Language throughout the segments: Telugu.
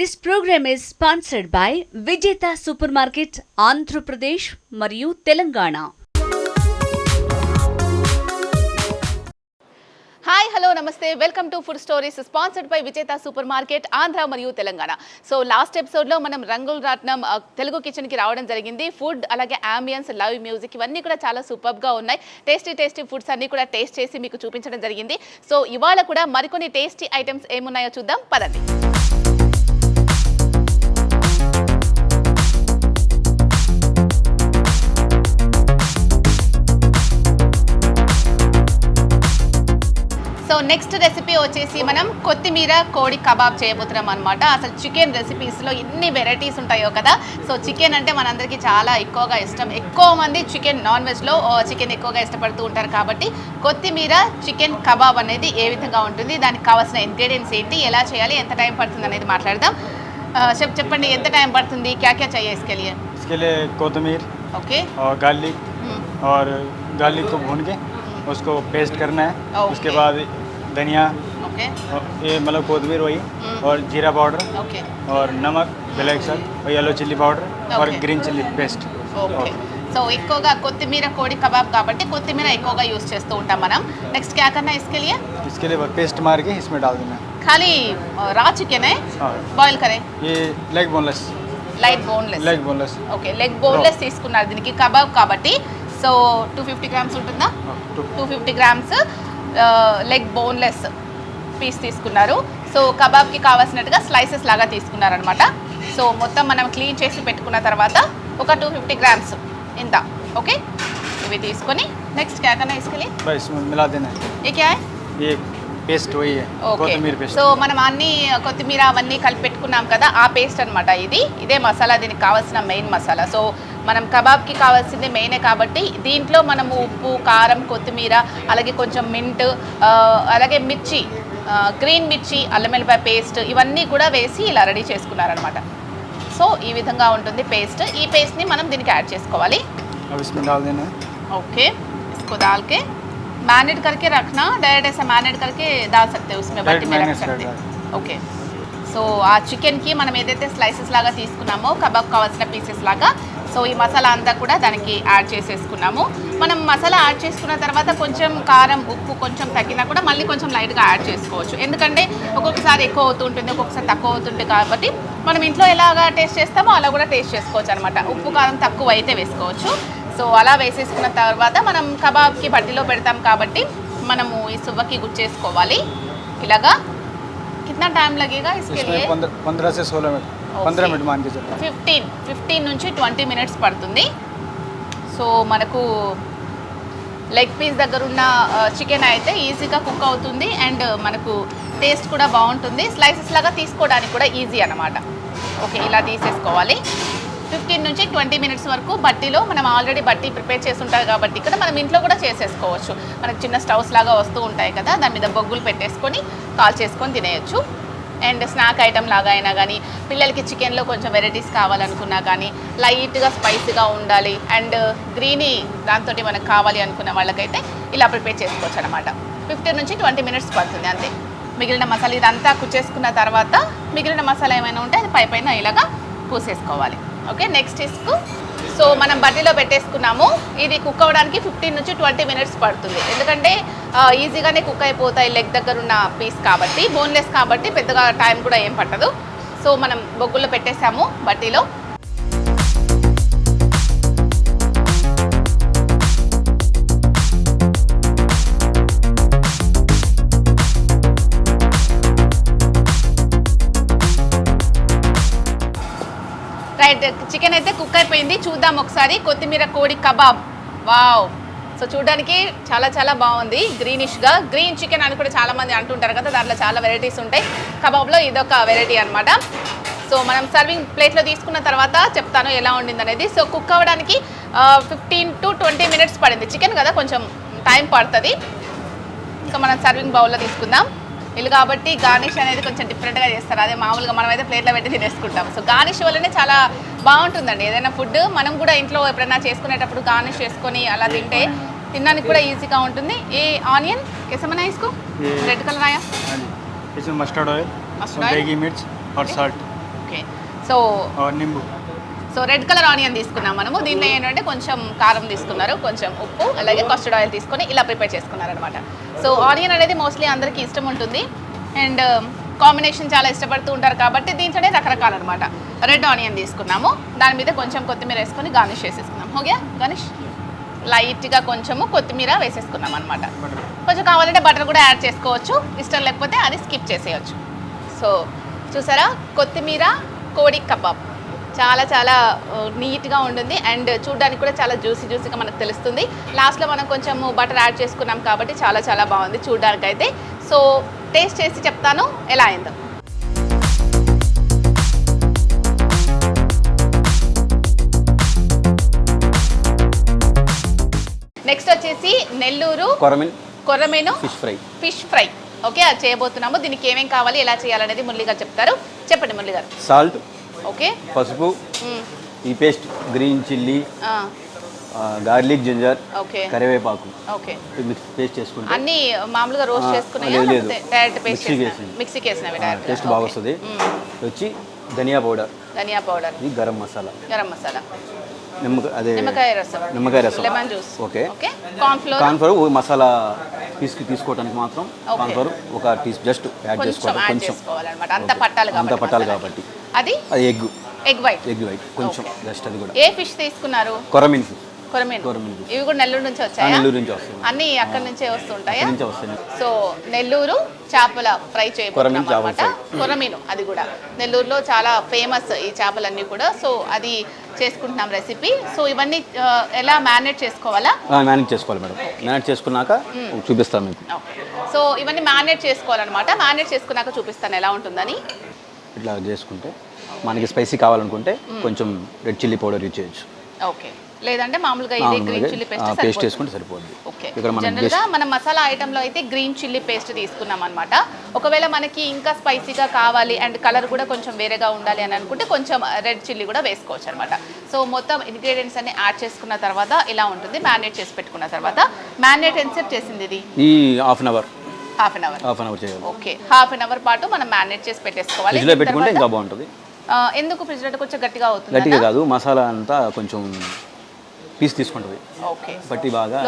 This program is sponsored by Vijetha super market Andhra Pradesh మరియు తెలంగాణ. హాయ్ హలో నమస్తే. Welcome to food stories sponsored by Vijetha super market Andhra మరియు తెలంగాణ. సో లాస్ట్ ఎపిసోడ్లో మనం రంగుల రాట్నం తెలుగు కిచెన్కి రావడం జరిగింది. ఫుడ్ అలాగే ఆంబియన్స్ లవ్ మ్యూజిక్ ఇవన్నీ కూడా చాలా సూపర్గా ఉన్నాయి. టేస్టీ టేస్టీ ఫుడ్స్ అన్నీ కూడా టేస్ట్ చేసి మీకు చూపించడం జరిగింది. సో ఇవాళ కూడా మరికొన్ని టేస్టీ ఐటమ్స్ ఏమున్నాయో చూద్దాం. పదండి. నెక్స్ట్ రెసిపీ వచ్చేసి మనం కొత్తిమీర కోడి కబాబ్ చేయబోతున్నాం అనమాట అసలు చికెన్ రెసిపీస్లో ఎన్ని వెరైటీస్ ఉంటాయో కదా సో చికెన్ అంటే మనందరికీ చాలా ఎక్కువగా ఇష్టం ఎక్కువ మంది చికెన్ నాన్ వెజ్లో చికెన్ ఎక్కువగా ఇష్టపడుతూ ఉంటారు కాబట్టి కొత్తిమీర చికెన్ కబాబ్ అనేది ఏ విధంగా ఉంటుంది దానికి కావాల్సిన ఇంగ్రీడియంట్స్ ఏంటి ఎలా చేయాలి ఎంత టైం పడుతుంది అనేది మాట్లాడదాం ఆ, చెప్ చెప్పండి ఎంత టైం పడుతుంది క్యా క్యా चाहिए इसके लिए इसके लिए कोतमीर ఓకే और गार्लिक और गार्लिक को भून के उसको पेस्ट करना है ओके। उसके बाद धनिया ఓకే और ये मतलब कोतमीर वही हम्म। और जीरा पाउडर ఓకే और नमक ब्लैक सॉल्ट और येलो चिल्ली पाउडर और okay. Green chilli paste okay so ఎక్కువగా కొత్తిమీర కోడి కబాబ్ కాబట్టి కొత్తిమీర ఎక్కువగా యూస్ చేస్తూ ఉంటాం మనం నెక్స్ట్ क्या करना है इसके लिए इसके लिए पेस्ट मार के इसमें डाल देना है खाली रा चिकन है हाँ బాయిల్ కరే ये leg boneless light boneless leg boneless okay leg boneless తీసుకున్నారు దీనికి కబాబ్ కాబట్టి సో టూ ఫిఫ్టీ గ్రామ్స్ ఉంటుందా two fifty grams leg boneless piece తీసుకున్నారు. సో కబాబ్కి కావాల్సినట్టుగా స్లైసెస్ లాగా తీసుకున్నారనమాట సో మొత్తం మనం క్లీన్ చేసి పెట్టుకున్న తర్వాత ఒక టూ ఫిఫ్టీ గ్రామ్స్ ఇంత ఓకే ఇవి తీసుకొని నెక్స్ట్ క్యాకన్నా తీసుకెళ్ళి ఓకే సో మనం అన్ని కొత్తిమీర అవన్నీ కలిపి పెట్టుకున్నాం కదా ఆ పేస్ట్ అనమాట ఇది. ఇదే మసాలా దీనికి కావాల్సిన మెయిన్ మసాలా. సో మనం కబాబ్కి కావాల్సింది మెయినే కాబట్టి దీంట్లో మనము ఉప్పు కారం కొత్తిమీర అలాగే కొంచెం మింట్ అలాగే మిర్చి ఆ, గ్రీన్ మిర్చి అల్లం వెల్లిపాయ పేస్ట్ ఇవన్నీ కూడా వేసి ఇలా రెడీ చేసుకున్నారనమాట సో ఈ విధంగా ఉంటుంది పేస్ట్ ఈ పేస్ట్ని మనం దీనికి యాడ్ చేసుకోవాలి अब इसमें डाल देना है ओके इसको डाल के मैरिनेट करके रखना डायरेक्ट ऐसा मैरिनेट करके डाल सकते हो उसमें बट्टी में रख Direct सकते marinate ఓకే సో ఆ చికెన్కి మనం ఏదైతే స్లైసెస్ లాగా తీసుకున్నామో కబాబ్ కావాల్సిన పీసెస్ లాగా సో ఈ మసాలా అంతా కూడా దానికి యాడ్ చేసేసుకున్నాము. మనం మసాలా యాడ్ చేసుకున్న తర్వాత కొంచెం కారం ఉప్పు కొంచెం తగ్గినా కూడా మళ్ళీ కొంచెం లైట్గా యాడ్ చేసుకోవచ్చు. ఎందుకంటే ఒక్కొక్కసారి ఎక్కువ అవుతుంటుంది ఒక్కొక్కసారి తక్కువ అవుతుంది కాబట్టి మనం ఇంట్లో ఎలాగా టేస్ట్ చేస్తామో అలా కూడా టేస్ట్ చేసుకోవచ్చు అనమాట ఉప్పు కారం తక్కువ అయితే వేసుకోవచ్చు. సో అలా వేసేసుకున్న తర్వాత మనం కబాబ్కి బట్టిలో పెడతాం కాబట్టి మనము ఈ సువ్వకి గుచ్చేసుకోవాలి. ఇలాగా కింద టైం లగేగా इसके लिए पंद्रह से పంద్రహ మినిట్ ఫిఫ్టీన్ ఫిఫ్టీన్ నుంచి ట్వంటీ మినిట్స్ పడుతుంది. సో మనకు లెగ్ పీస్ దగ్గర ఉన్న చికెన్ అయితే ఈజీగా కుక్ అవుతుంది అండ్ మనకు టేస్ట్ కూడా బాగుంటుంది. స్లైసెస్ లాగా తీసుకోవడానికి కూడా ఈజీ అనమాట ఓకే ఇలా తీసేసుకోవాలి. ఫిఫ్టీన్ నుంచి ట్వంటీ మినిట్స్ వరకు బట్టీలో మనం ఆల్రెడీ బట్టి ప్రిపేర్ చేసి కాబట్టి ఇక్కడ మనం ఇంట్లో కూడా చేసేసుకోవచ్చు. మనకు చిన్న స్టవ్స్ లాగా వస్తూ ఉంటాయి కదా దాని మీద బొగ్గులు పెట్టేసుకొని కాల్ చేసుకొని తినేయచ్చు. అండ్ స్నాక్ ఐటమ్ లాగా అయినా కానీ పిల్లలకి చికెన్లో కొంచెం వెరైటీస్ కావాలనుకున్నా కానీ లైట్గా స్పైసీగా ఉండాలి. అండ్ గ్రీనీ దాంతో మనకు కావాలి అనుకున్న వాళ్ళకైతే ఇలా ప్రిపేర్ చేసుకోవచ్చు అనమాట ఫిఫ్టీన్ నుంచి ట్వంటీ మినిట్స్ పడుతుంది అంతే. మిగిలిన మసాలా ఇదంతా కుచ్చేసుకున్న తర్వాత మిగిలిన మసాలా ఏమైనా ఉంటే అది పై పైన ఇలాగా పూసేసుకోవాలి. ఓకే నెక్స్ట్ ఇస్కు సో మనం బట్టీలో పెట్టేసుకున్నాము. ఇది కుక్ అవ్వడానికి ఫిఫ్టీన్ నుంచి ట్వంటీ మినిట్స్ పడుతుంది. ఎందుకంటే ఈజీగానే కుక్ అయిపోతాయి లెగ్ దగ్గర ఉన్న పీస్ కాబట్టి బోన్లెస్ కాబట్టి పెద్దగా టైం కూడా ఏం పట్టదు. సో మనం బొగ్గులో పెట్టేసాము బట్టీలో చికెన్ అయితే కుక్ అయిపోయింది. చూద్దాం ఒకసారి. కొత్తిమీర కోడి కబాబ్. వావ్. సో చూడడానికి చాలా చాలా బాగుంది. గ్రీనిష్గా. గ్రీన్ చికెన్ అని కూడా చాలామంది అంటుంటారు కదా దాంట్లో చాలా వెరైటీస్ ఉంటాయి. కబాబ్లో ఇదొక వెరైటీ అనమాట సో మనం సర్వింగ్ ప్లేట్లో తీసుకున్న తర్వాత చెప్తాను ఎలా ఉండింది అనేది సో కుక్ అవ్వడానికి ఫిఫ్టీన్ టు ట్వంటీ మినిట్స్ పడింది. చికెన్ కదా కొంచెం టైం పడుతుంది. సో మనం సర్వింగ్ బౌల్లో తీసుకుందాం. వీళ్ళు కాబట్టి గార్నిష్ అనేది కొంచెం డిఫరెంట్గా చేస్తారు. అదే మామూలుగా మనం అయితే ప్లేట్లో పెట్టి తినేసుకుంటాం. సో గార్నిష్ వల్లనే చాలా బాగుంటుందండి ఏదైనా ఫుడ్ మనం కూడా ఇంట్లో ఎప్పుడైనా చేసుకునేటప్పుడు గార్నిష్ చేసుకొని అలా తింటే తినడానికి కూడా ఈజీగా ఉంటుంది ఏ ఆనియన్ కేసమన్నా ఇసుకో ये- రెడ్ కలర్ ఆయా हाँ जी इसमें मस्टर्ड ऑयल Mustard oil? देगी मिर्च और Okay. सॉल्ट ఓకే సో और नींबू సో రెడ్ కలర్ ఆనియన్ తీసుకున్నాం మనము దీనిలో ఏంటంటే కొంచెం కారం తీసుకున్నారు కొంచెం ఉప్పు అలాగే కస్టర్డ్ ఆయిల్ తీసుకొని ఇలా ప్రిపేర్ చేసుకున్నారు అనమాట సో ఆనియన్ అనేది మోస్ట్లీ అందరికీ ఇష్టం ఉంటుంది అండ్ కాంబినేషన్ చాలా ఇష్టపడుతూ ఉంటారు కాబట్టి దీంట్లోనే రకరకాలు అనమాట రెడ్ ఆనియన్ తీసుకున్నాము. దాని మీద కొంచెం కొత్తిమీర వేసుకొని గార్నిష్ చేసేసుకున్నాం. Okay garnish? లైట్గా కొంచెము కొత్తిమీర వేసేసుకున్నాం అనమాట కొంచెం కావాలంటే బటర్ కూడా యాడ్ చేసుకోవచ్చు. ఇష్టం లేకపోతే అది స్కిప్ చేసేయచ్చు. సో చూసారా? కొత్తిమీర కోడి కబాబ్. చాలా చాలా నీట్గా ఉంటుంది. అండ్ చూడడానికి కూడా చాలా జ్యూసీ జ్యూసీగా మనకు తెలుస్తుంది. లాస్ట్లో మనం కొంచెం బటర్ యాడ్ చేసుకున్నాం కాబట్టి చాలా చాలా బాగుంది చూడడానికి అయితే సో టేస్ట్ చేసి చెప్తాను ఎలా అయిందో. నెక్స్ట్ వచ్చేసి నెల్లూరు కొరమిన్ కొర్రమేను fish fry. Fish fry. Okay అది చేయబోతున్నాము. దీనికి ఏమేం కావాలి ఎలా చేయాలనేది మురళి గారు చెప్తారు. చెప్పండి మురళి గారు. Salt okay. పసుపు. ఈ paste green chilli garlic ginger okay. కరివేపాకు. ఓకే. మిక్స్ పేస్ట్ చేసుకుంటే అన్ని మామూలుగా రోస్ట్ చేసుకున్నాయా లేదు, డైరెక్ట్ పేస్ట్ చేసిన. మిక్సీకి వేసినవి టేస్ట్ బాగా వస్తుంది. వచ్చి ధనియా పౌడర్. ధనియా పౌడర్. ఇది గరం మసాలా. గరం మసాలా. నిమ్మకాయ అదే నిమ్మకాయ రసం నిమ్మకాయ రసం. Lemon juice. Okay. Okay. Corn flour corn flour masala తీసుకు తీసుకోవడానికి మాత్రం. కార్న్ ఫ్లోర్ ఒక టీ జస్ట్ యాడ్ చేసుకోవాలి కొంచెం. అంత. పట్టాలి అంత పట్టాలి. కాబట్టి. అది? అది egg. Egg white. Egg white. కొంచెం జస్ట్ అది కూడా. ఏ ఫిష్ తీసుకున్నారు? కొరమిన్ ఫిష్. కొరమీను. కొరమీను. ఇవి కూడా నెల్లూరు నుంచి వచ్చాయా? నెల్లూరు నుంచి వస్తుంది అన్ని అక్కడి నుంచే వస్తుంటాయా? నుంచే వస్తుంది సో నెల్లూరు చేపల ఫ్రై చేయబోతున్నాం కొరమీను అది కూడా. నెల్లూరులో చాలా ఫేమస్ ఈ చేపలన్నీ కూడా. సో అది చేసుకుంటున్నాం రెసిపీ. సో ఇవన్నీ ఎలా మ్యారినేట్ చేసుకోవాలా? మేనేజ్ చేసుకోవాలి మేడం. మేనేజ్ చేసుకున్నాక చూపిస్తాను మీకు. సో ఇవన్నీ మ్యారినేట్ చేసుకోవాలన్నమాట. మ్యారినేట్ చేసుకున్నాక చూపిస్తాను ఎలా ఉంటుందని. ఇట్లా చేసుకుంటే మనకి స్పైసీ కావాలనుకుంటే కొంచెం రెడ్ చిల్లీ పౌడర్ యూజ్ చేయొచ్చు. ఓకే. లేదంటే మామూలుగా ఇది గ్రీన్ చిల్లీ పేస్ట్ పేస్ట్ చేసుకుంటే సరిపోద్ది. ఓకే. ఇక్కడ మనం జనరల్గా మనం మసాలా ఐటమ్లో అయితే గ్రీన్ చిల్లీ పేస్ట్ తీసుకున్నాం అనమాట ఒకవేళ మనకి ఇంకా స్పైసీగా కావాలి అండ్ కలర్ కూడా కొంచెం వేరేగా ఉండాలి అని అనుకుంటే కొంచెం రెడ్ చిల్లీ కూడా వేసుకోవచ్చు అనమాట సో మొత్తం ఇంగ్రీడియంట్స్ అన్ని యాడ్ చేసుకున్న తర్వాత ఇలా ఉంటుంది. మ్యారినేట్ చేసి పెట్టుకున్న తర్వాత. మ్యారినేట్ ఎంతసేపు చేసింది ఇది? ఈ half an hour half an hour half an hour చేయాలి. ఓకే హాఫ్ అన్ అవర్ పాటు మనం మ్యారినేట్ చేసి పెట్టేసుకోవాలి. పెట్టుకుంటే ఇంకా బాగుంటుంది. ఎందుకు ఫ్రిడ్జ్లో? కొంచెం గట్టిగా అవుతుంది గట్టిగా కాదు మసాలా అంతా కొంచెం పీస్ తీసుకుంటుంది. ఓకే. బట్టి బాగా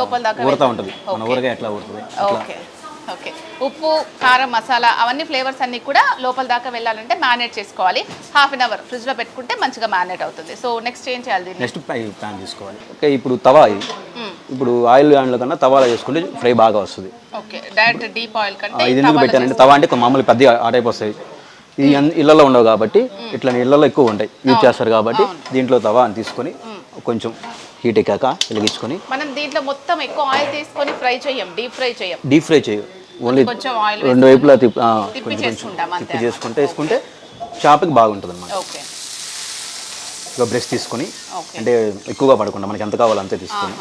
ఊరుతూ. ఉంటుంది. మన. ఊరగా ఎట్లా ఊరుతుంది? ఓకే. ఓకే. ఉప్పు కారం మసాలా అవన్నీ ఫ్లేవర్స్ అన్నీ కూడా లోపల దాకా వెళ్ళాలంటే మ్యారినేట్ చేసుకోవాలి. హాఫ్ అన్ అవర్ ఫ్రిడ్జ్లో పెట్టుకుంటే మంచిగా మ్యారినేట్ అవుతుంది. సో నెక్స్ట్ ఏం చేయాలి నెక్స్ట్ ప్యాన్ తీసుకోవాలి. ఓకే ఇప్పుడు తవా. ఇప్పుడు ఆయిల్ దాంట్లో కన్నా తవాలో చేసుకుంటే ఫ్రై బాగా వస్తుంది. ఓకే. డైరెక్ట్ డీప్ ఆయిల్ కంటే ఇది ఎందుకు పెట్టానంటే తవా అంటే మామూలు పెద్ద ఆ టైప్ వస్తాయి. ఇది ఇళ్ళలో ఉండవు కాబట్టి ఇట్లా ఇళ్ళలో ఎక్కువ ఉంటాయి. యూజ్ చేస్తారు కాబట్టి దీంట్లో తవా అని తీసుకొని కొంచెం హీట్ ఎక్కాక వెలిగించుకొని మనం దీంట్లో మొత్తం ఎక్కువ ఆయిల్ తీసుకొని ఫ్రై చేయం డీప్ ఫ్రై చేయం. డీప్ ఫ్రై చేయ. ఓన్లీ కొంచెం ఆయిల్ రెండు వైపులా తిప్పి తిప్పి చేసుకుంటాం తిప్పి చేసుకుంటే వేసుకుంటే చేపకి బాగుంటుంది అనమాట ఓకే. ఇక బ్రష్ తీసుకొని అంటే ఎక్కువగా పడకుండా మనకి ఎంత కావాలో అంతే తీసుకొని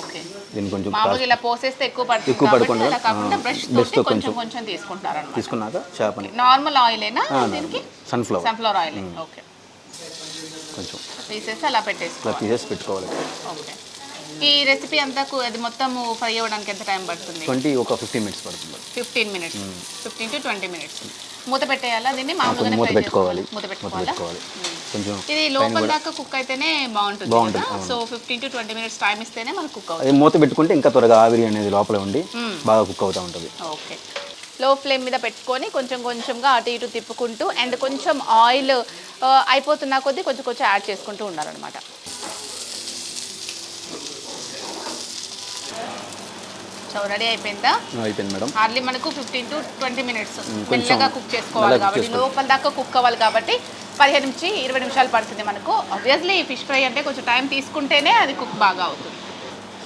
ఓకే. దీన్ని కొంచెం ఇలా పోసేస్తే ఎక్కువ పడుతుంది ఎక్కువ పడకుండా, అలా కాకుండా ఆ, బ్రష్ brush తోటి తో కొంచెం కొంచెం తీసుకుంటారు తీసుకున్నాక చేపని. నార్మల్ దీనికి? Sunflower sunflower oil. ఓకే. కొంచెం. తీసేసి అలా ఇట్లా పెట్టేసుకోవాలి తీసేసి పెట్టుకోవాలి. ఓకే. ఈ రెసిపీ అంతా కు- అది మొత్తం ఫ్రై అవ్వడానికి ఎంత టైం పడుతుంది? ట్వంటీ ఒక ఫిఫ్టీన్ మినిట్స్ పడుతుంది. Fifteen minutes. Fifteen to twenty minutes. మూత పెట్టేయాలా? దీన్ని కొంచెం మామూలుగానే మూత పెట్టుకోవాలి? మూత మూత పెట్టుకోవాలా? పెట్టుకోవాలి. కొంచెం ఇది లోపల దాకా కుక్ అయితేనే బాగుంటుంది బాగుంటుంది, కదా? So fifteen to twenty minutes time ఇస్తేనే మనకు కుక్ అవుతుంది. అది మూత పెట్టుకుంటే ఇంకా త్వరగా ఆవిరి అనేది లోపల ఉండి బాగా కుక్ అవుతూ ఉంటుంది. ఓకే. లో ఫ్లేమ్ మీద పెట్టుకొని కొంచెం కొంచెంగా అటు ఇటు తిప్పుకుంటూ అండ్ కొంచెం ఆయిల్ అయిపోతున్న కొద్దీ కొంచెం కొంచెం యాడ్ చేసుకుంటూ ఉండాలన్నమాట. సో రెడీ అయిపోయిందా? అయిపోయింది మేడం. హార్డ్లీ మనకు ఫిఫ్టీన్ టు ట్వంటీ మినిట్స్ మెల్లగా కుక్ చేసుకోవాలి కాబట్టి. లోపల దాకా కుక్ అవ్వాలి కాబట్టి పదిహేను నుంచి ఇరవై నిమిషాలు పడుతుంది మనకు. ఆబ్వియస్లీ ఫిష్ ఫ్రై అంటే కొంచెం టైం తీసుకుంటేనే అది కుక్ బాగా అవుతుంది.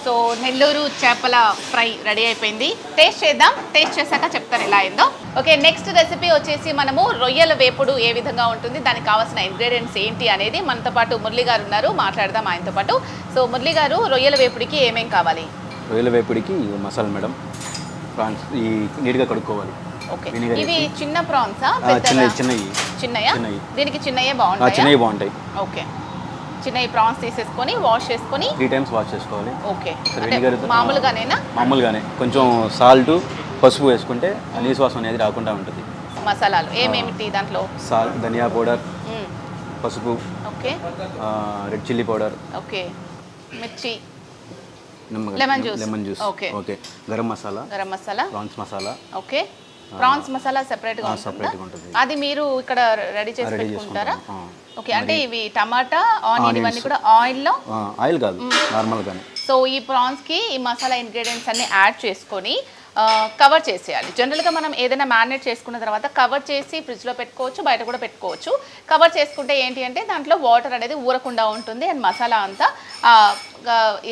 సో నెల్లూరు చేపల ఫ్రై రెడీ అయిపోయింది. టేస్ట్ చేద్దాం. టేస్ట్ చేశాక చెప్తాను ఎలా అయిందో. ఓకే నెక్స్ట్ రెసిపీ వచ్చేసి మనము రొయ్యల వేపుడు ఏ విధంగా ఉంటుంది దానికి కావాల్సిన ఇంగ్రీడియంట్స్ ఏంటి అనేది మనతో పాటు మురళి గారు ఉన్నారు మాట్లాడదాం ఆయనతో పాటు. సో మురళి గారు రొయ్యల వేపుడికి ఏమేం కావాలి? రొయ్యల వేపుడికి మసాలా మేడం ప్రాన్స్ ఈ నీట్గా కడుక్కోవాలి. ఇవి. చిన్న ప్రాన్సా ఆ, చిన్నవి చిన్నవి. చిన్నయా? చిన్నవి. దీనికి చిన్నయే ఆ, బాగుంటాయి చిన్నవి బాగుంటాయి. ఓకే చిన్నవి ప్రాన్స్ తీసేసుకొని వాష్ చేసుకొని త్రీ టైమ్స్ వాష్ చేసుకోవాలి. ఓకే మామూలుగానేనా? మామూలుగానే. కొంచెం సాల్ట్ పసుపు వేసుకుంటే నీసు వాసన అనేది రాకుండా ఉంటుంది. మసాలాలు. ఏమేమిటి దాంట్లో? సాల్ట్ ధనియా పౌడర్. పసుపు okay red chilli powder okay మిర్చి. Lemon juice. Lemon juice Okay. Okay garam masala garam masala. Prawns masala. Okay prawns masala సెపరేట్గా ఆ, ఉంటుందా? separate గా ఉంటుంది. అది మీరు ఇక్కడ రెడీ చేసి పెట్టుకుంటారా. ఓకే అంటే ఇవి టమాటా ఆనియన్ ఇవన్నీ కూడా ఆయిల్లో ఆయిల్ కాదు నార్మల్గానే సో ఈ ప్రాన్స్కి ఈ మసాలా ఇంగ్రీడియంట్స్ అన్ని యాడ్ చేసుకొని కవర్ చేసేయాలి. జనరల్గా మనం ఏదైనా మ్యారినేట్ చేసుకున్న తర్వాత కవర్ చేసి ఫ్రిడ్జ్లో పెట్టుకోవచ్చు బయట కూడా పెట్టుకోవచ్చు. కవర్ చేసుకుంటే ఏంటి అంటే దాంట్లో వాటర్ అనేది ఊరకుండా ఉంటుంది అండ్ మసాలా అంతా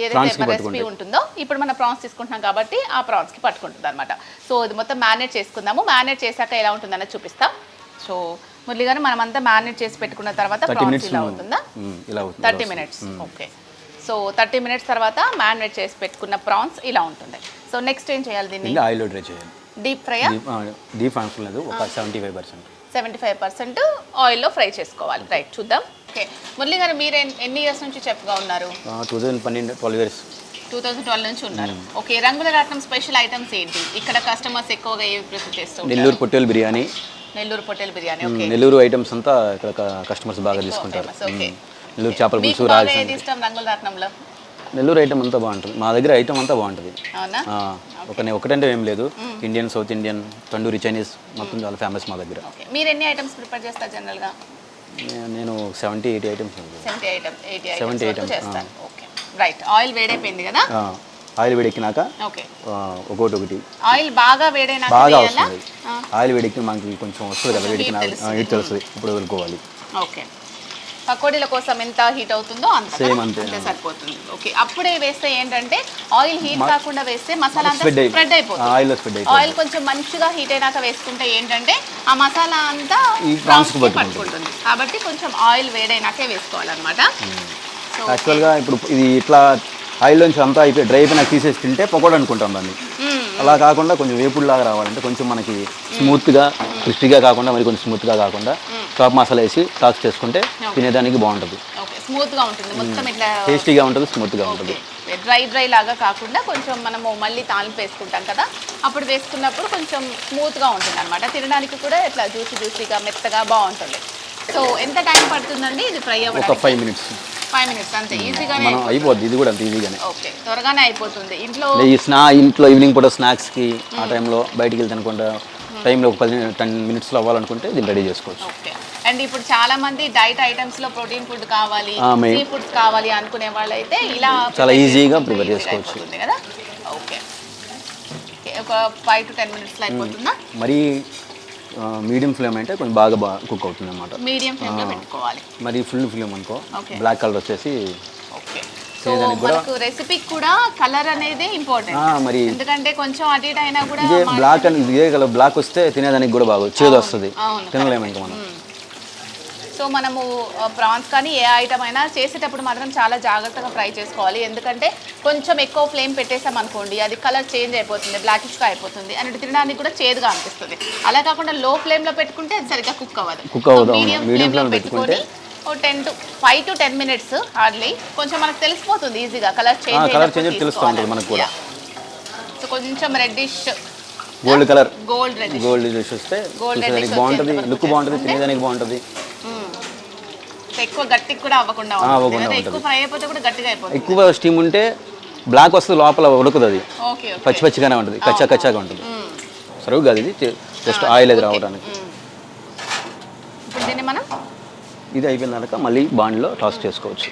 ఏదైతే కి రెసిపీ. ఉంటుందో ఇప్పుడు మనం ప్రాన్స్ తీసుకుంటున్నాం కాబట్టి ఆ ప్రాన్స్కి పట్టుకుంటుంది అనమాట సో ఇది మొత్తం మ్యారినేట్ చేసుకుందాము. మ్యారినేట్ చేశాక ఎలా ఉంటుందన్నది చూపిస్తాం. సో మురళి గారు మనం అంతా మ్యారినేట్ చేసి పెట్టుకున్న తర్వాత ప్రాన్స్ ఇలా అవుతుందా అవుతుంది thirty minutes okay so thirty minutes తర్వాత మ్యారినేట్ చేసి పెట్టుకున్న ప్రాన్స్ ఇలా ఉంటుంది. సో నెక్స్ట్ ఏం చేయాలి దీన్ని? ఆయిల్లో డ్రై చేయాలి. డీప్ ఫ్రై డీప్ లేదు ఒక seventy five percent seventy five percent ఆయిల్లో ఫ్రై చేసుకోవాలి. రైట్ చూద్దాం. ఓకే. మురళి గారు మీరు ఎన్- ఎన్ని ఇయర్స్ నుంచి చెఫ్గా ఉన్నారు? టూ థౌజండ్ పన్నెండు twelve years two thousand twelve నుంచి ఉన్నారు. ఓకే రంగుల రాట్నం స్పెషల్ ఐటమ్స్ ఏంటి? ఇక్కడ కస్టమర్స్ ఎక్కువగా ఏవి ప్రిఫర్ చేస్తూ ఉంటారు? నెల్లూరు పొట్టేలు బిర్యానీ. నెల్లూరు పొట్టేల్ బిర్యానీ ఓకే. నెల్లూరు ఐటమ్స్ అంతా ఇక్కడ కస్టమర్స్ బాగా తీసుకుంటారు. మ్మ్. నెల్లూరు చేపల పులుసు ఏది ఇష్టం రంగుల రాట్నంలో? నెల్లూరు ఐటమ్ అంతా బాగుంటుంది. మా దగ్గర ఐటమ్ అంతా బాగుంటుంది. ఒకనే ఒకటంటే ఏం లేదు. Indian south Indian tandoori Chinese మొత్తం చాలా ఫేమస్ మా దగ్గర. మీరు ఎన్ని ఐటమ్స్ ప్రిపేర్ చేస్తారు జనరల్గా? నేను seventy eighty items seventy eighty 70 items okay right oil వేడైపోయింది కదా? ఆయిల్ వేడెక్కినాక ఓకే ఒకటి ఒకటి. ఆయిల్ బాగా వేడైనాక బాగా? వస్తుంది. ఆయిల్ వేడెక్కి మనకి కొంచెం వస్తుంది కదా వేడికిన తెలుస్తుంది. హీట్ తెలుస్తుంది. ఇప్పుడు వదులుకోవాలి. ఓకే పకోడీల కోసం ఎంత హీట్ అవుతుందో అంత అంతే. సరిపోతుంది ఓకే అప్పుడే వేస్తే ఏంటంటే ఆయిల్ హీట్ కాకుండా వేస్తే మసాలా అంతా స్ప్రెడ్ అయిపోతుంది. ఆయిల్ కొంచెం మంచిగా హీట్ అయినాక వేసుకుంటే ఏంటంటే ఆ మసాలా అంతా కి పట్టుకుంటుంది. కాబట్టి కొంచెం ఆయిల్ వేడైనాకే వేసుకోవాలన్నమాట యాక్చువల్గా ఇప్పుడు ఇది ఇట్లా ఆయిల్లోంచి అంతా అయిపోయి డ్రై అయిపోయినాక తీసేసి తింటే పకోడా అనుకుంటాం దాన్ని. అలా కాకుండా కొంచెం వేపుడులాగా రావాలంటే కొంచెం మనకి స్మూత్గా క్రిస్పీగా కాకుండా మరి కొంచెం స్మూత్గా కాకుండా చాప్ మసాలా వేసి టాక్స్ చేసుకుంటే తినేదానికి బాగుంటుంది. ఓకే. స్మూత్గా ఉంటుంది మొత్తం ఇట్లా టేస్టీగా ఉంటుంది స్మూత్గా ఉంటుంది. డ్రై డ్రై లాగా కాకుండా కొంచెం మనము మళ్ళీ తాలింపు వేసుకుంటాం కదా అప్పుడు వేసుకున్నప్పుడు కొంచెం స్మూత్గా ఉంటుంది అనమాట తినడానికి కూడా ఇట్లా జ్యూసీ జ్యూసీగా మెత్తగా బాగుంటుంది. సో ఎంత టైం పడుతుందండి? ఇది ఫ్రై ఒక అవ్వడానికి? Five minutes. ఫైవ్ మినిట్స్ అంతే. ఈజీగానే మనం అయిపోద్ది. ఇది కూడా అంత ఈజీగానే ఓకే త్వరగానే అయిపోతుంది. ఇంట్లో ఈ స్నా ఇంట్లో ఈవినింగ్ పూట స్నాక్స్కి ఆ టైంలో బయటికి వెళ్తే అనుకుంటా టైంలో ఒక పది టెన్ మినిట్స్లో అవ్వాలనుకుంటే దీన్ని రెడీ చేసుకోవచ్చు. ఓకే అండ్ ఇప్పుడు చాలా మంది డైట్ ఐటమ్స్లో ప్రోటీన్ ఫుడ్ కావాలి. సీ ఫుడ్స్ కావాలి అనుకునే వాళ్ళైతే ఇలా చాలా prepare easy గా చేసుకుంటే prepare easy గా చేసుకోవచ్చు. కదా? ఓకే ఓకే, ఒక ఫైవ్ టు టెన్ మినిట్స్లో అయిపోతుందా? మరీ మీడియం ఫ్లేమ్ అంటే కొంచెం బాగా బాగా కుక్ అవుతుంది అనమాట మీడియం ఫ్లేమ్లో పెట్టుకోవాలి. మరి ఫుల్ ఫ్లేమ్ అనుకో. బ్లాక్ కలర్ వచ్చేసి ఓకే సో తినేదానికి కూడా- మనకు రెసిపీకి కూడా కలర్ అనేది ఇంపార్టెంట్ మరి ఎందుకంటే కొంచెం అటు ఇటు అయినా కూడా ఇదే బ్లాక్ ఇదే కలర్ బ్లాక్ వస్తే తినేదానికి కూడా బాగా చేదు వస్తుంది. తినలేము ఇంకా మనం. సో మనము ప్రాన్స్ కానీ ఏ ఐటమ్ అయినా చేసేటప్పుడు మాత్రం చాలా జాగ్రత్తగా ఫ్రై చేసుకోవాలి. ఎందుకంటే కొంచెం ఎక్కువ ఫ్లేమ్ పెట్టేసాం అనుకోండి అది కలర్ చేంజ్ అయిపోతుంది బ్లాకిష్గా అయిపోతుంది అండ్ తినడానికి కూడా చేదుగా అనిపిస్తుంది. అలా కాకుండా లో ఫ్లేమ్లో పెట్టుకుంటే అది సరిగ్గా కుక్ అవ్వదు. మీడియం ఫ్లేమ్లో పెట్టుకొని ఓ ten to five to ten minutes hardly కొంచెం మనకు తెలిసిపోతుంది ఈజీగా. కలర్ చేంజ్ కలర్ చేంజ్ తెలుస్తూ ఉంటుంది మనకు కూడా. సో కొంచెం reddish gold colour. Gold gold వస్తే reddish బాగుంటుంది లుక్ బాగుంటుంది తినేదానికి బాగుంటుంది. ఎక్కువ గట్టికి కూడా అవ్వకుండా ఆ, ఉంటుంది. అవ్వకుండా కదా ఉంటుంది. ఎక్కువ ఫ్రై అయిపోతే కూడా గట్టిగా అయిపోతుంది. ఎక్కువ స్టీమ్ ఉంటే బ్లాక్ వస్తుంది లోపల ఉడకదు అది. పచ్చి పచ్చిగానే ఉంటుంది కచ్చా కచ్చాగా ఉంటుంది. సరువు కాదు ఇది జస్ట్ ఆయిల్ అది రావడానికి. ఇది అయిపోయిన తర్వాత మళ్ళీ బాండ్లో టాస్ చేసుకోవచ్చు.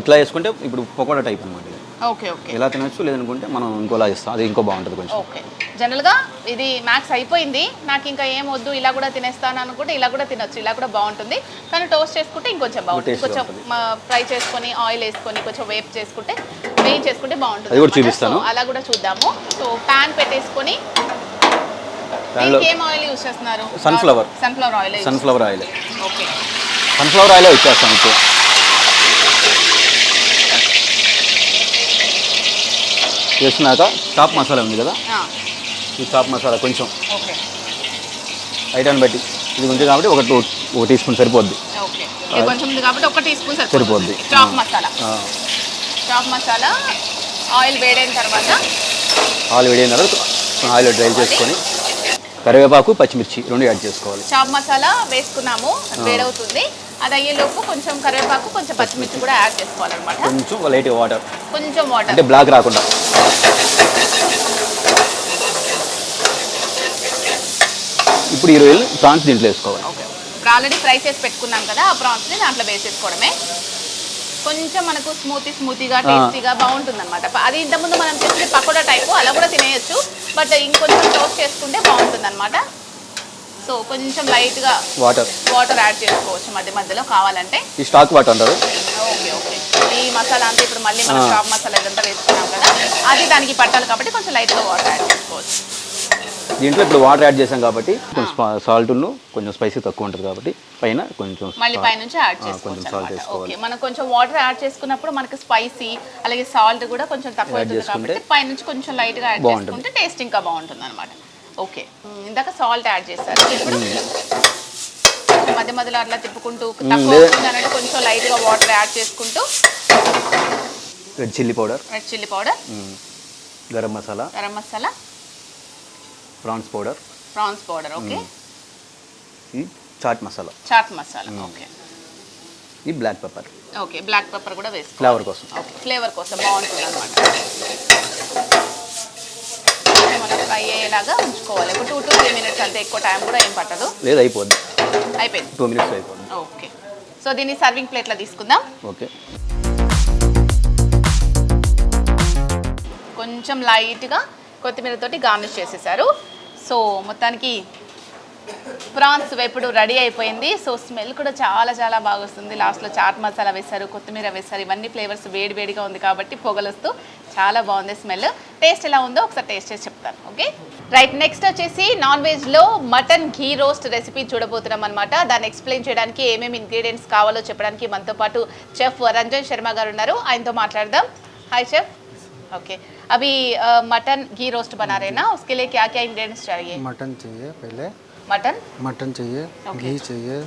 ఇట్లా వేసుకుంటే ఇప్పుడు పకోడా టైప్ అనమాట ఇది. Okay okay. ఎలా తినచ్చు లేదనుకుంటే మనం ఇంకోలా ఇస్తాం అది ఇంకో బాగుంటుంది కొంచెం. ఓకే. జనరల్గా ఇది మ్యాక్స్ అయిపోయింది. నాకు ఇంకా ఏం వద్దు ఇలా కూడా తినేస్తాను అనుకుంటే ఇలా కూడా తినొచ్చు ఇలా కూడా బాగుంటుంది. కానీ టోస్ట్ చేసుకుంటే ఇంకొంచెం బాగుంటుంది. కొంచెం ఫ్రై చేసుకొని ఆయిల్ వేసుకొని కొంచెం వేప్ చేసుకుంటే వేయి చేసుకుంటే బాగుంటుంది అది కూడా. చూపిస్తాను. అలా కూడా చూద్దాము. సో ప్యాన్ పెట్టేసుకొని ఏం ఆయిల్ యూస్ చేస్తున్నారు? Sunflower. Sunflower oil sunflower oil okay sunflower ఆయిలే ఇప్పుడు. వేసినాక చాప్ మసాలా ఉంది కదా? ఈ చాప్ మసాలా కొంచెం ఐటమ్ బట్టి ఇది ఉంది కాబట్టి ఒక టూ ఒక టీ స్పూన్ సరిపోద్ది. సరిపోద్ది. Chop masala. Chop masala oil వేడైన తర్వాత ఆయిల్ వేడిన తర్వాత ఆయిల్ డ్రై చేసుకొని కరివేపాకు పచ్చిమిర్చి రెండు యాడ్ చేసుకోవాలి. చాప్ మసాలా వేసుకున్నాము వేడవుతుంది. అది అయ్యేలోపు కొంచెం కరివేపాకు కొంచెం పచ్చిమిర్చి కూడా యాడ్ చేసుకోవాలన్నమాట. కొంచెం లైట్ వాటర్. కొంచెం వాటర్. అంటే బ్లాక్ రాకుండా. ఇప్పుడు ఈ రొయ్యలు ప్రాన్స్ దీంట్లో వేసుకోవాలి. ఓకే. ఆల్రెడీ ఫ్రై చేసి పెట్టుకున్నాం కదా ఆ ప్రాన్స్ని దాంట్లో వేసేసుకోవడమే. కొంచెం మనకు స్మూతీ స్మూతీగా టేస్టీగా బాగుంటుంది అనమాట అది ఇంతకుముందు మనం చేసే పకోడా టైపు అలా కూడా తినేయచ్చు. బట్ ఇంకొంచెం టోస్ట్ చేసుకుంటే బాగుంటుంది అనమాట సో కొంచెం లైట్గా వాటర్ వాటర్ యాడ్ చేసుకోవచ్చు మధ్య మధ్యలో కావాలంటే. ఈ స్టాక్ వాటర్ అంటారు? Okay okay. ఈ మసాలా అంతా ఇప్పుడు మళ్ళీ మనం షాప్ మసాలా ఇదంతా వేసుకున్నాం కదా. అది దానికి పట్టాలి కాబట్టి కొంచెం లైట్గా వాటర్ యాడ్ చేసుకోవచ్చు. దీంట్లో ఇప్పుడు వాటర్ యాడ్ చేసాం కాబట్టి కొంచెం సాల్ట్ కొంచెం స్పైసీ తక్కువ ఉంటుంది కాబట్టి పైన కొంచెం మళ్ళీ పైనుంచి యాడ్ కొంచెం సాల్ట్ వేసుకోవాలి. మనం కొంచెం వాటర్ యాడ్ చేసుకున్నప్పుడు మనకి స్పైసీ అలాగే సాల్ట్ కూడా కొంచెం తక్కువ చేసుకుంటే కాబట్టి పైనుంచి కొంచెం లైట్గా యాడ్. చేసుకుంటే టేస్ట్ ఇంకా బాగుంటుంది అనమాట ఓకే ఇందాక సాల్ట్ యాడ్ ఇప్పుడు మధ్య మధ్యలో అట్లా తిప్పుకుంటూ తక్కువ కొంచెం లైట్గా వాటర్ యాడ్ చేసుకుంటూ red chilli powder red chilli powder garam masala. Garam masala. Prawns powder. Prawns powder okay. ఈ చాట్ మసాలా. చాట్ మసాలా ఓకే. ఈ black pepper. Okay black pepper కూడా వేసుకో ఫ్లేవర్ కోసం. ఓకే ఫ్లేవర్ కోసం బాగుంటుంది అనమాట మనం ఫ్రై అయ్యేలాగా ఉంచుకోవాలి. ఒక టూ టు త్రీ మినిట్స్ అంతే ఎక్కువ టైం కూడా ఏం పట్టదు. లేదు అయిపోద్ది. అయిపోయింది. టూ మినిట్స్ అయిపోద్ది. ఓకే. సో దీన్ని సర్వింగ్ ప్లేట్లో తీసుకుందాం. ఓకే. కొంచెం లైట్గా కొత్తిమీరతోటి గార్నిష్ చేసేసారు. సో మొత్తానికి ప్రాన్స్ వేపుడు రెడీ అయిపోయింది. సో స్మెల్ కూడా చాలా చాలా బాగా వస్తుంది లాస్ట్లో చాట్ మసాలా వేశారు కొత్తిమీర వేశారు ఇవన్నీ ఫ్లేవర్స్ వేడి వేడిగా ఉంది కాబట్టి పొగలొస్తూ చాలా బాగుంది స్మెల్. టేస్ట్ ఎలా ఉందో ఒకసారి టేస్ట్ చేసి చెప్తాను ఓకే? రైట్ నెక్స్ట్ వచ్చేసి నాన్ వెజ్లో మటన్ ఘీ రోస్ట్ రెసిపీ చూడబోతున్నాం అనమాట దాన్ని ఎక్స్ప్లెయిన్ చేయడానికి ఏమేమి ఇంగ్రీడియంట్స్ కావాలో చెప్పడానికి మనతో పాటు చెఫ్ రంజన్ శర్మ గారు ఉన్నారు. ఆయనతో మాట్లాడదాం. Hi chef. ఓకే. अभी मटन घी रोस्ट बना रहे हैं ना उसके लिए क्या क्या इंग्रेडिएंट्स चाहिए? मटन चाहिए पहले। मटन? मटन चाहिए। घी चाहिए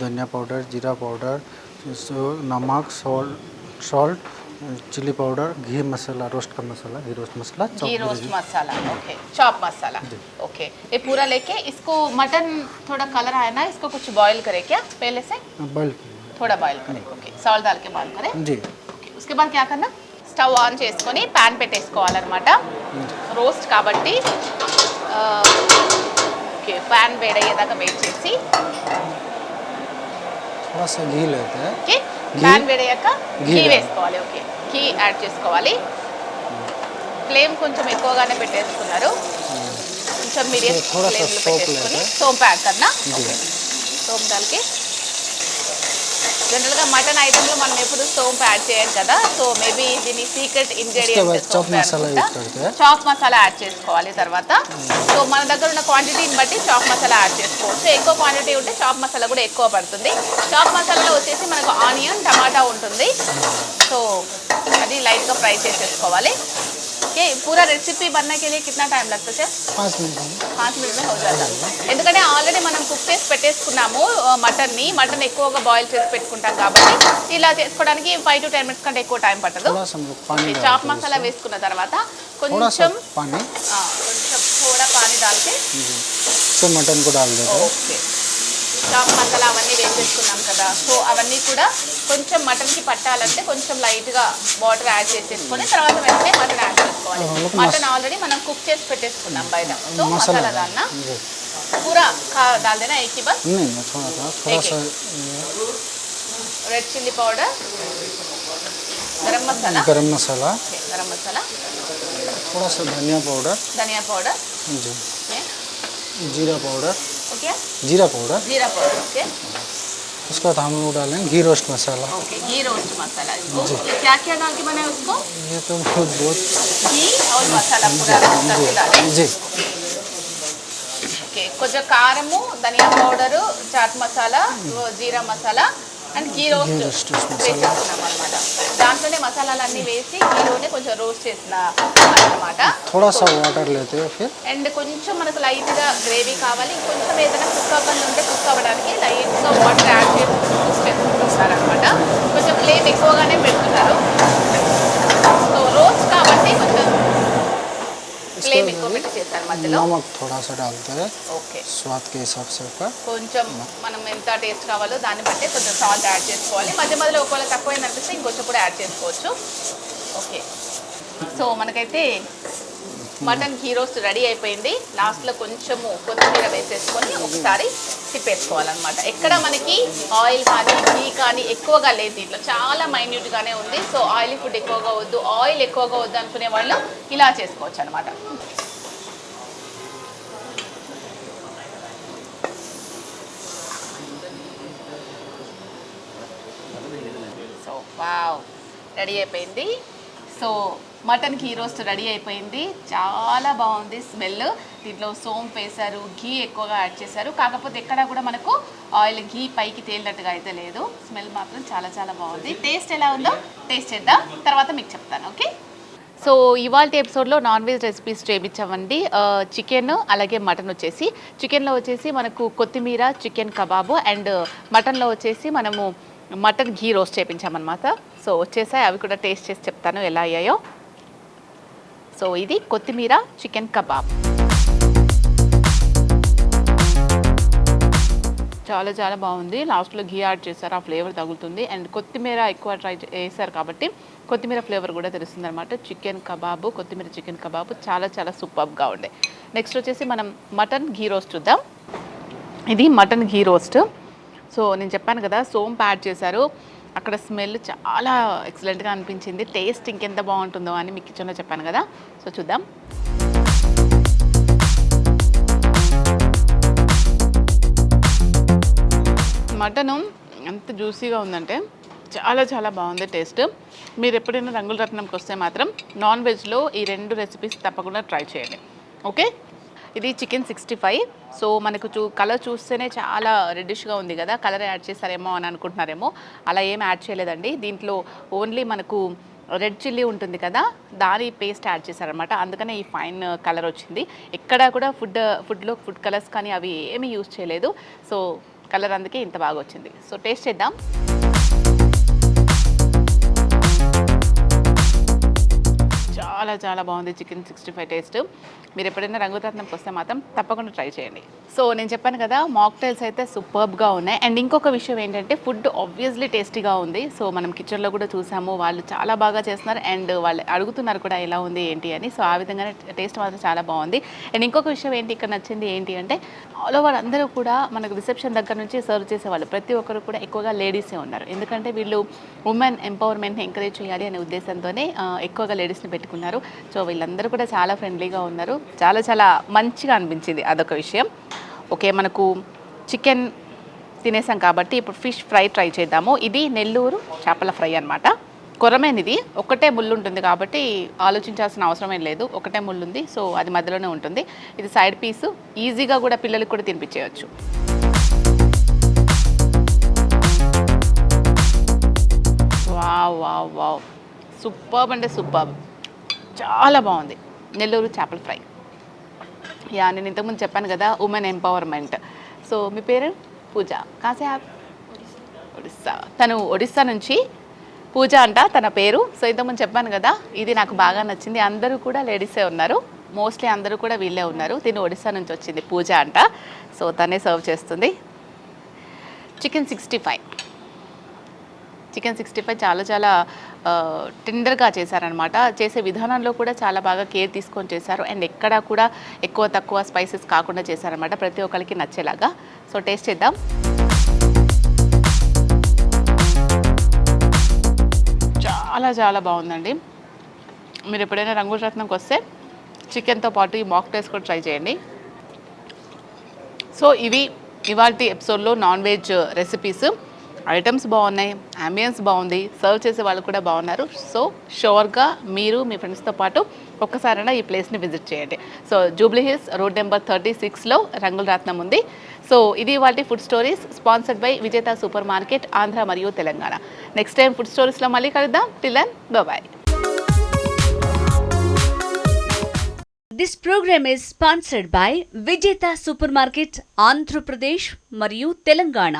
धनिया पाउडर जीरा पाउडर नमक salt salt chilli powder ghee masala roast का masala ghee roast masala ghee chop roast masala okay chop masala okay ये पूरा लेके इसको मटन थोड़ा कलर आया ना इसको कुछ बॉईल करें क्या पहले से? बॉइल थोड़ा बॉईल करें ओके सॉल्ट डाल के बॉईल करें। जी। उसके बाद क्या करना? స్టవ్ ఆన్ చేసుకొని ప్యాన్ పెట్టేసుకోవాలన్నమాట. రోస్ట్ కాబట్టి ఓకే ప్యాన్ వేడయ్యేదాకా వెయిట్ చేసి. ఓకే ప్యాన్ వేడయ్యాక ఘీ వేసుకోవాలి ఓకే. ఘీ యాడ్ చేసుకోవాలి. ఫ్లేమ్ కొంచెం ఎక్కువగానే పెట్టేసుకున్నారు. కొంచెం మీడియం ఫ్లేమ్లో పెట్టేసుకుని సోంపు యాడ్ కన్నా. సోంపు దానికి జనరల్గా మటన్ ఐటెంలో మనం ఎప్పుడు సోంపు యాడ్ చేయాలి కదా. సో మేబీ దీని secret ingredient chop masala add చేసుకోవాలి తర్వాత. సో మన దగ్గర ఉన్న క్వాంటిటీని బట్టి చాప్ మసాలా యాడ్ చేసుకోవచ్చు. ఎక్కువ క్వాంటిటీ ఉంటే చాప్ మసాలా కూడా ఎక్కువ పడుతుంది. చాప్ మసాలాలో వచ్చేసి మనకు ఆనియన్ టమాటా ఉంటుంది. సో అది లైట్గా ఫ్రై చేసేసుకోవాలి. ఓకే పూరా రెసిపీ बनने के लिए कितना टाइम लगता है पाँच मिनट में పాంచ్ మినిట్ హౌ జాతా ఎందుకంటే ఆల్రెడీ మనం కుక్ చేసి పెట్టేసుకున్నాము ఆ, మటన్ని మటన్ ఎక్కువగా బాయిల్ చేసి పెట్టుకుంటాం కాబట్టి ఇలా చేసుకోవడానికి ఫైవ్ టు టెన్ మినిట్స్ కంటే ఎక్కువ టైం పట్టదు थोड़ा सा हम लोग पानी ఓకే, डालते చాప్ हैं మసాలా వేసుకున్న తర్వాత थोड़ा सा కొంచెం पानी ఆ, కొంచెం थोड़ा पानी डाल के तो मटन को डाल देते हैं ఓకే చాప్ మసాలా అవన్నీ వేసేసుకున్నాం కదా సో అవన్నీ కూడా కొంచెం మటన్కి పట్టాలంటే కొంచెం లైట్గా వాటర్ యాడ్ చేసేసుకొని తర్వాత వెంటనే మటన్ యాడ్ చేసుకోవాలి ఆ, వాళ్ళకి మటన్ ఆల్రెడీ మనం కుక్ చేసి పెట్టేసుకున్నాం బయట సో मसाला మసాలా దాన్న जी पूरा खा डाल देना एक ही बस नहीं नहीं थोड़ा सा थोड़ा एक- सा रेड चिल्ली पाउडर गरम मसाला गरम मसाला ओके, गरम मसाला थोड़ा सा धनिया पाउडर धनिया पाउडर जी ओके जीरा पाउडर ओके जीरा पाउडर जीरा पाउडर ओके उसके बाद हम लोग डालेंगे घी roast masala okay ghee roast मसाला इसको क्या क्या डाल के बनाए उसको ये तो बहुत बहुत घी और मसाला पूरा रोस्ट करके डाले जी ఓకే కొంచెం కారము ధనియా powder chaat masala jeera masala And ghee roast Ghee roast masala. వేసేస్తున్నాం అనమాట దాంట్లోనే మసాలాలన్నీ వేసి గీలోనే కొంచెం రోస్ట్ చేసిన అనమాట थोड़ा सा वाटर लेते हैं फिर అండ్ కొంచెం మనకు లైట్గా గ్రేవీ కావాలి కొంచెం ఏదైనా కుక్ అవ్వాలి ఉంటే కుక్ అవ్వడానికి లైట్గా వాటర్ యాడ్ చేసి కుక్ చేసుకుంటున్నారు అనమాట కొంచెం ఫ్లేమ్ ఎక్కువగానే పెడుతున్నారు ఫ్లేమ్ ఎక్కువ పెట్టి చేశారు మధ్యలో नमक थोड़ा सा डालते हैं ఓకే स्वाद के हिसाब से ऊपर కొంచెం మనం ఎంత టేస్ట్ కావాలో దాన్ని బట్టి కొంచెం సాల్ట్ యాడ్ చేసుకోవాలి మధ్య మధ్యలో ఒకవేళ తక్కువైంది అనిపిస్తే ఇంకొంచెం కూడా యాడ్ చేసుకోవచ్చు ఓకే సో మనకైతే మటన్ ఘీ రోస్ట్ రెడీ అయిపోయింది. లాస్ట్లో కొంచెము కొత్తిమీర వేసేసుకొని ఒకసారి తిప్పేసుకోవాలన్నమాట. ఎక్కడ మనకి ఆయిల్ కానీ ఘీ కానీ ఎక్కువగా లేదు దీంట్లో. చాలా మైన్యూట్గానే ఉంది. సో ఆయిల్ ఫుడ్ ఎక్కువగా వద్దు. ఆయిల్ ఎక్కువగా వద్దు అనుకునే వాళ్ళు ఇలా చేసుకోవచ్చు అనమాట సో వావ్. రెడీ అయిపోయింది. So mutton ghee roast ready అయిపోయింది. చాలా బాగుంది స్మెల్. దీంట్లో సోంపు వేశారు ఘీ ఎక్కువగా యాడ్ చేశారు. కాకపోతే ఎక్కడ కూడా మనకు ఆయిల్ ఘీ పైకి తేలినట్టుగా అయితే లేదు. స్మెల్ మాత్రం చాలా చాలా బాగుంది. టేస్ట్ ఎలా ఉందో టేస్ట్ చేద్దాం. తర్వాత మీకు చెప్తాను ఓకే? సో ఇవాళ ఎపిసోడ్లో నాన్ వెజ్ రెసిపీస్ చేయించామండి చికెన్ అలాగే మటన్ వచ్చేసి. చికెన్లో వచ్చేసి మనకు కొత్తిమీర చికెన్ కబాబు అండ్ మటన్లో వచ్చేసి మనము మటన్ ఘీ రోస్ట్ చేయించామన్నమాట సో వచ్చేసాయి. అవి కూడా టేస్ట్ చేసి చెప్తాను ఎలా అయ్యాయో. సో ఇది కొత్తిమీర చికెన్ కబాబ్. చాలా చాలా బాగుంది. లాస్ట్లో ఘీ యాడ్ చేశారు ఆ ఫ్లేవర్ తగులుతుంది. అండ్ కొత్తిమీర ఎక్కువ ట్రై చేశారు కాబట్టి కొత్తిమీర ఫ్లేవర్ కూడా తెలుస్తుంది అనమాట చికెన్ కబాబు కొత్తిమీర చికెన్ కబాబు చాలా చాలా సూపర్గా ఉండే. నెక్స్ట్ వచ్చేసి మనం మటన్ ఘీ రోస్ట్ చూద్దాం. ఇది మటన్ ఘీ రోస్ట్. సో నేను చెప్పాను కదా సోంపు యాడ్ చేశారు. అక్కడ స్మెల్ చాలా ఎక్సలెంట్గా అనిపించింది. టేస్ట్ ఇంకెంత బాగుంటుందో అని మీకు కిచెన్లో చెప్పాను కదా. సో చూద్దాం. మటను ఎంత జ్యూసీగా ఉందంటే చాలా చాలా బాగుంది టేస్ట్. మీరు ఎప్పుడైనా రంగుల రత్నంకి వస్తే మాత్రం నాన్ వెజ్లో ఈ రెండు రెసిపీస్ తప్పకుండా ట్రై చేయండి. ఓకే? ఇది చికెన్ సిక్స్టీ ఫైవ్ సో మనకు చూ కలర్ చూస్తేనే చాలా రెడ్డిష్గా ఉంది కదా. కలర్ యాడ్ చేశారేమో అని అనుకుంటున్నారేమో. అలా ఏం యాడ్ చేయలేదండి. దీంట్లో ఓన్లీ మనకు రెడ్ చిల్లీ ఉంటుంది కదా దాని పేస్ట్ యాడ్ చేశారనమాట అందుకనే ఈ ఫైన్ కలర్ వచ్చింది. ఎక్కడా కూడా ఫుడ్ ఫుడ్లో ఫుడ్ కలర్స్ కానీ అవి ఏమీ యూజ్ చేయలేదు. సో కలర్ అందుకే ఇంత బాగా వచ్చింది. సో టేస్ట్ చేద్దాం. చాలా చాలా బాగుంది చికెన్ సిక్స్టీ ఫైవ్ టేస్ట్. మీరు ఎప్పుడైనా రంగురత్నంకి వస్తే మాత్రం తప్పకుండా ట్రై చేయండి. సో నేను చెప్పాను కదా మాక్టైల్స్ అయితే సూపర్బ్గా ఉన్నాయి. అండ్ ఇంకొక విషయం ఏంటంటే ఫుడ్ ఆబ్వియస్లీ టేస్టీగా ఉంది. సో మనం కిచెన్లో కూడా చూసాము వాళ్ళు చాలా బాగా చేస్తున్నారు. అండ్ వాళ్ళు అడుగుతున్నారు కూడా ఎలా ఉంది ఏంటి అని. సో ఆ విధంగానే టేస్ట్ మాత్రం చాలా బాగుంది. అండ్ ఇంకొక విషయం ఏంటి ఇక్కడ నచ్చింది ఏంటి అంటే ఆల్ ఓవర్ అందరూ కూడా మనకు రిసెప్షన్ దగ్గర నుంచి సర్వ్ చేసేవాళ్ళు. ప్రతి ఒక్కరు కూడా ఎక్కువగా లేడీసే ఉన్నారు. ఎందుకంటే వీళ్ళు ఉమెన్ ఎంపవర్మెంట్ని ఎంకరేజ్ చేయాలి అనే ఉద్దేశంతోనే ఎక్కువగా లేడీస్ని పెట్టుకున్నారు సో వీళ్ళందరూ కూడా చాలా ఫ్రెండ్లీగా ఉన్నారు. చాలా చాలా మంచిగా అనిపించింది అదొక విషయం. ఓకే మనకు చికెన్ తినేసాం కాబట్టి ఇప్పుడు ఫిష్ ఫ్రై ట్రై చేద్దాము. ఇది నెల్లూరు చేపల ఫ్రై అనమాట కొరమేనిది. ఒకటే ముళ్ళు ఉంటుంది కాబట్టి ఆలోచించాల్సిన అవసరమేం లేదు. ఒకటే ముళ్ళు ఉంది సో అది మధ్యలోనే ఉంటుంది. ఇది సైడ్ పీస్. ఈజీగా కూడా పిల్లలకి కూడా తినిపించేయచ్చు. Wow wow wow. సూపర్బ్ అంటే సూపర్బ్ చాలా బాగుంది. నెల్లూరు చేపల ఫ్రై. యా నేను ఇంతకుముందు చెప్పాను కదా ఉమెన్ ఎంపవర్మెంట్. సో మీ పేరు? పూజ. కాసే ఒడిస్సా. తను ఒడిస్సా నుంచి పూజ అంట తన పేరు. సో ఇంతకుముందు చెప్పాను కదా ఇది నాకు బాగా నచ్చింది. అందరూ కూడా లేడీసే ఉన్నారు. మోస్ట్లీ అందరూ కూడా వీళ్ళే ఉన్నారు. దీన్ని ఒడిస్సా నుంచి వచ్చింది పూజ అంట. సో తనే సర్వ్ చేస్తుంది. Chicken sixty five. Chicken sixty five చాలా చాలా టెండర్గా చేశారనమాట. చేసే విధానంలో కూడా చాలా బాగా కేర్ తీసుకొని చేశారు. అండ్ ఎక్కడా కూడా ఎక్కువ తక్కువ స్పైసెస్ కాకుండా చేశారనమాట ప్రతి ఒక్కరికి నచ్చేలాగా. సో టేస్ట్ చేద్దాం. చాలా చాలా బాగుందండి. మీరు ఎప్పుడైనా రంగుల రత్నంకి వస్తే చికెన్తో పాటు ఈ మాక్ టేస్ట్ కూడా ట్రై చేయండి. సో ఇవి ఇవాటి ఎపిసోడ్లో నాన్ వెజ్ రెసిపీస్ ఐటమ్స్ బాగున్నాయి అంబియన్స్ బాగుంది సర్వ్ చేసే వాళ్ళు కూడా బాగున్నారు. సో షోర్గా మీరు మీ ఫ్రెండ్స్తో పాటు ఒక్కసారైనా ఈ ప్లేస్ని విజిట్ చేయండి. So Jubilee Hills road number thirty సిక్స్లో రంగుల రత్నం ఉంది. సో ఇది వాటి food stories sponsored by Vijetha super market Andhra మరియు తెలంగాణ. నెక్స్ట్ టైం ఫుడ్ స్టోరీస్లో మళ్ళీ కలుద్దాం. Till then bye this program is sponsored by Vijetha super market Andhra Pradesh మరియు తెలంగాణ.